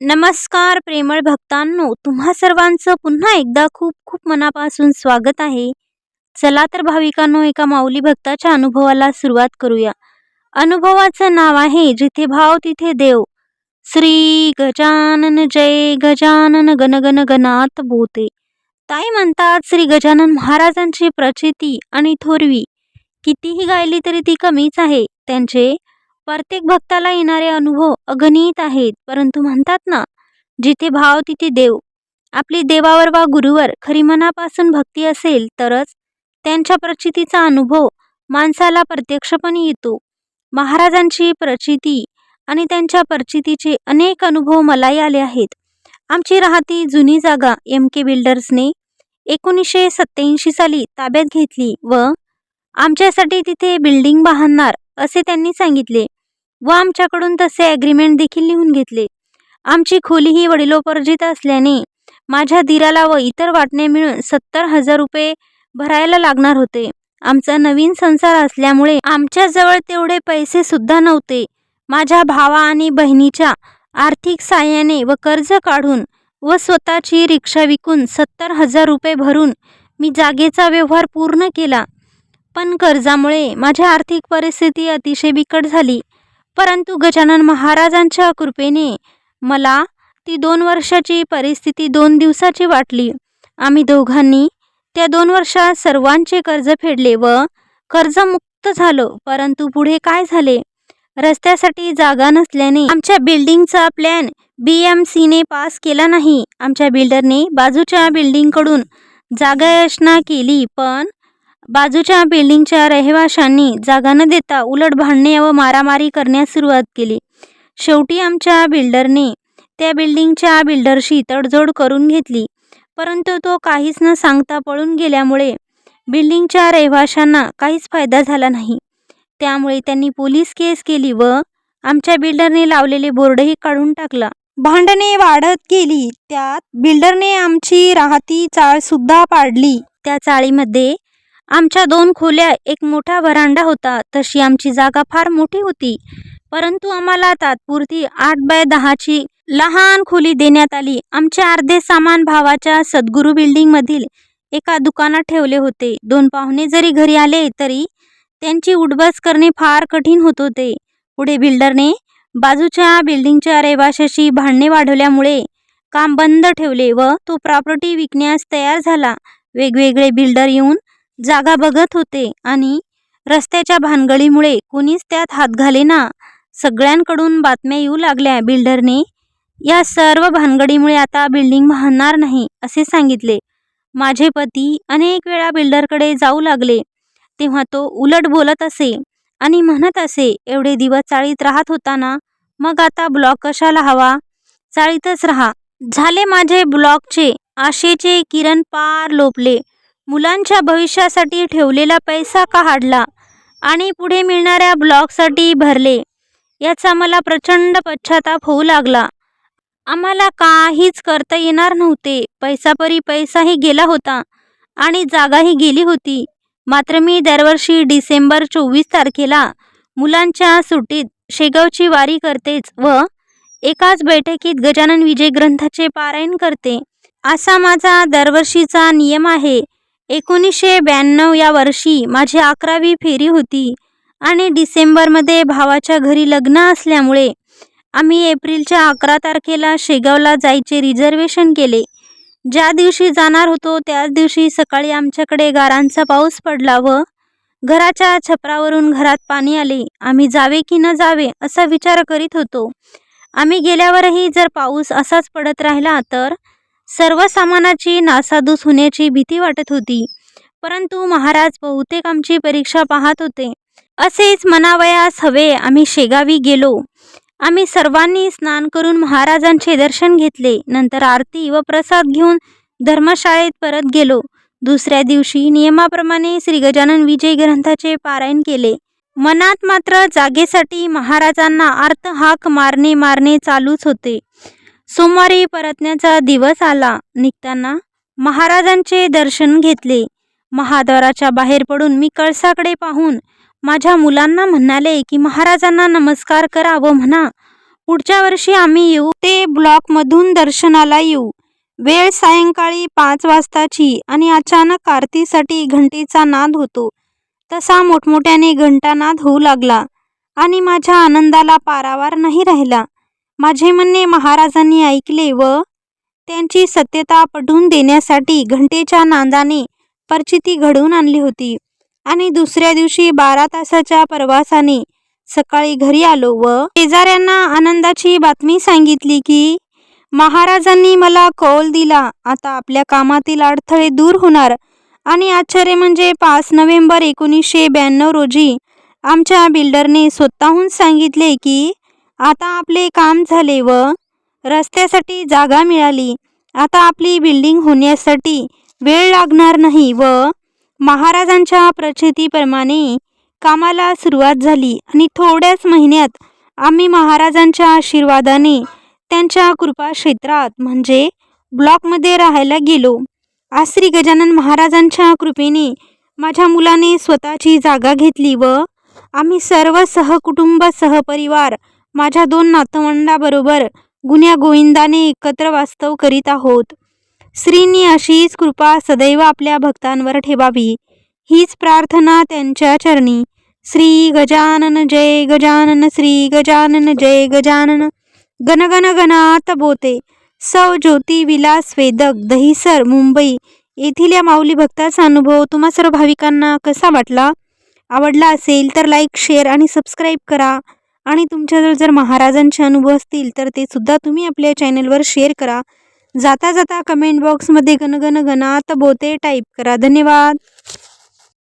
नमस्कार प्रेमळ भक्तांनो. तुम्हा सर्वांचं पुन्हा एकदा खूप खूप मनापासून स्वागत आहे. चला तर भाविकांनो एका माऊली भक्ताच्या अनुभवाला सुरुवात करूया. अनुभवाचं नाव आहे जिथे भाव तिथे देव. श्री गजानन जय गजानन गणगण गणात बोते. ताई म्हणतात श्री गजानन महाराजांची प्रचिती आणि थोरवी. कितीही गायली तरी ती कमीच आहे. त्यांचे प्रत्येक भक्ताला येणारे अनुभव अगणित आहेत. परंतु म्हणतात ना जिथे भाव तिथे देव. आपली देवावर वा गुरुवर खरी मनापासून भक्ती असेल तरच त्यांच्या प्रचितीचा अनुभव माणसाला प्रत्यक्षपणे येतो. महाराजांची प्रचिती आणि त्यांच्या प्रचितीचे अनेक अनुभव मलाही आले आहेत. आमची राहती जुनी जागा एम के बिल्डर्सने एकोणीसशे सत्त्याऐंशी साली ताब्यात घेतली व आमच्यासाठी तिथे बिल्डिंग बांधणार असे त्यांनी सांगितले. व आमच्याकडून तसे ॲग्रीमेंट देखील लिहून घेतले. आमची खोली ही वडिलोपर्जित असल्याने माझ्या दिराला व इतर वाटणे मिळून सत्तर हजार रुपये भरायला लागणार होते. आमचा नवीन संसार असल्यामुळे आमच्याजवळ तेवढे पैसे सुद्धा नव्हते. माझ्या भावा आणि बहिणीच्या आर्थिक साह्याने व कर्ज काढून व स्वतःची रिक्षा विकून सत्तर हजार रुपये भरून मी जागेचा व्यवहार पूर्ण केला. पण कर्जामुळे माझी आर्थिक परिस्थिती अतिशय बिकट झाली. परंतु गजानन महाराजांच्या कृपेने मला ती दोन वर्षाची परिस्थिती दोन दिवसाची वाटली. आम्ही दोघांनी त्या दोन वर्षात सर्वांचे कर्ज फेडले व कर्जमुक्त झालो. परंतु पुढे काय झाले? रस्त्यासाठी जागा नसल्याने आमच्या बिल्डिंगचा प्लॅन बी एम सीने पास केला नाही. आमच्या बिल्डरने बाजूच्या बिल्डिंगकडून जागा योजना केली पण बाजूच्या बिल्डिंगच्या रहिवाशांनी जागा न देता उलट भांडणे व मारामारी करण्यास सुरुवात केली. शेवटी आमच्या बिल्डरने त्या बिल्डिंगच्या बिल्डरशी तडजोड करून घेतली परंतु तो काहीच न सांगता पळून गेल्यामुळे बिल्डिंगच्या रहिवाशांना काहीच फायदा झाला नाही. त्यामुळे त्यांनी पोलीस केस केली व आमच्या बिल्डरने लावलेले बोर्डही काढून टाकला. भांडणे वाढत गेली त्यात बिल्डरने आमची राहती चाळसुद्धा पाडली. त्या चाळीमध्ये आमच्या दोन खोल्या एक मोठा व्हरांडा होता तशी आमची जागा फार मोठी होती. परंतु आम्हाला तात्पुरती आठ बाय दहाची लहान खोली देण्यात आली. आमचे अर्धे सामान भावाच्या सद्गुरू बिल्डिंगमधील एका दुकानात ठेवले होते. दोन पाहुणे जरी घरी आले तरी त्यांची उडबस करणे फार कठीण होत होते. पुढे बिल्डरने बाजूच्या बिल्डिंगच्या रहिवाशाशी भांडणे वाढवल्यामुळे काम बंद ठेवले व तो प्रॉपर्टी विकण्यास तयार झाला. वेगवेगळे बिल्डर येऊन जागा बघत होते आणि रस्त्याच्या भानगडीमुळे कोणीच त्यात हात घालेना. सगळ्यांकडून बातम्या येऊ लागल्या. बिल्डरने या सर्व भानगडीमुळे आता बिल्डिंग वाहणार नाही असे सांगितले. माझे पती अनेक वेळा बिल्डरकडे जाऊ लागले. तेव्हा तो उलट बोलत असे आणि म्हणत असे एवढे दिवस चाळीत राहत होता ना मग आता ब्लॉक कशाला हवा? चाळीतच राहा. झाले माझे ब्लॉकचे आशेचे किरण पार लोपले. मुलांच्या भविष्यासाठी ठेवलेला पैसा का हाडला आणि पुढे मिळणाऱ्या ब्लॉकसाठी भरले याचा मला प्रचंड पश्चाताप होऊ लागला. आम्हाला काहीच करता येणार नव्हते. पैसापरी पैसाही गेला होता आणि जागाही गेली होती. मात्र मी दरवर्षी डिसेंबर चोवीस तारखेला मुलांच्या सुट्टीत शेगावची वारी करतेच व एकाच बैठकीत गजानन विजय ग्रंथाचे पारायण करते असा माझा दरवर्षीचा नियम आहे. एकोणीसशे ब्याण्णव या वर्षी माझी अकरावी फेरी होती आणि डिसेंबरमध्ये भावाच्या घरी लग्न असल्यामुळे आम्ही एप्रिलच्या अकरा तारखेला शेगावला जायचे रिझर्वेशन केले. ज्या दिवशी जाणार होतो त्याच दिवशी सकाळी आमच्याकडे गारांचा पाऊस पडला व घराच्या छपरावरून घरात पाणी आले. आम्ही जावे की न जावे असा विचार करीत होतो. आम्ही गेल्यावरही जर पाऊस असाच पडत राहिला तर सर्व सामानाची नासाधूस होण्याची भीती वाटत होती. परंतु महाराज बहुतेक आमची परीक्षा पाहत होते. असेच मनावयास हवे आम्ही शेगावी गेलो. आम्ही सर्वांनी स्नान करून महाराजांचे दर्शन घेतले. नंतर आरती व प्रसाद घेऊन धर्मशाळेत परत गेलो. दुसऱ्या दिवशी नियमाप्रमाणे श्री गजानन विजय ग्रंथाचे पारायण केले. मनात मात्र जागेसाठी महाराजांना अर्थ हाक मारणे मारणे चालूच होते. सोमवारी परतण्याचा दिवस आला. निघताना महाराजांचे दर्शन घेतले. महाद्वाराच्या बाहेर पडून मी कळसाकडे पाहून माझ्या मुलांना म्हणाले की महाराजांना नमस्कार करा व म्हणा. पुढच्या वर्षी आम्ही येऊ. ते ब्लॉकमधून दर्शनाला येऊ. वेळ सायंकाळी पाच वाजताची आणि अचानक आरतीसाठी घंटेचा नाद होतो. तसा मोठमोठ्याने घंटानाद होऊ लागला आणि माझ्या आनंदाला पारावार नाही राहिला. माझे म्हणणे महाराजांनी ऐकले व त्यांची सत्यता पटवून देण्यासाठी घंटेच्या नांदाने प्रचिती घडवून आणली होती. आणि दुसऱ्या दिवशी बारा तासाच्या प्रवासाने सकाळी घरी आलो व शेजाऱ्यांना आनंदाची बातमी सांगितली की महाराजांनी मला कौल दिला. आता आपल्या कामातील अडथळे दूर होणार. आणि आश्चर्य म्हणजे पाच नोव्हेंबर एकोणीसशे ब्याण्णव रोजी आमच्या बिल्डरने स्वतःहून सांगितले की आता आपले काम झाले व रस्त्यासाठी जागा मिळाली. आता आपली बिल्डिंग होण्यासाठी वेळ लागणार नाही व महाराजांच्या प्रचितीप्रमाणे कामाला सुरुवात झाली आणि थोड्याच महिन्यात आम्ही महाराजांच्या आशीर्वादाने त्यांच्या कृपा क्षेत्रात म्हणजे ब्लॉकमध्ये राहायला गेलो. आज श्री गजानन महाराजांच्या कृपेने माझ्या मुलाने स्वतःची जागा घेतली व आम्ही सर्व सहकुटुंब सहपरिवार माझ्या दोन नातवंडाबरोबर गुन्ह्या गोविंदाने एकत्र वास्तव करीत आहोत. श्रींनी अशीच कृपा सदैव आपल्या भक्तांवर ठेवावी. हीच प्रार्थना त्यांच्या चरणी. श्री गजानन जय गजानन श्री गजानन जय गजानन. गण गणात बोते. सौ ज्योती विलास वेदक दहिसर मुंबई. येथील या माऊली भक्ताचा अनुभव तुम्हा सर्व भाविकांना कसा वाटला? आवडला असेल तर लाईक शेअर आणि सबस्क्राईब करा. आणि तुमच्याजवळ जर महाराजांचे अनुभव असतील तर ते सुद्धा तुम्ही आपल्या चॅनलवर शेअर करा. जाता जाता कमेंट बॉक्समध्ये गणगण गणात बोते टाईप करा. धन्यवाद.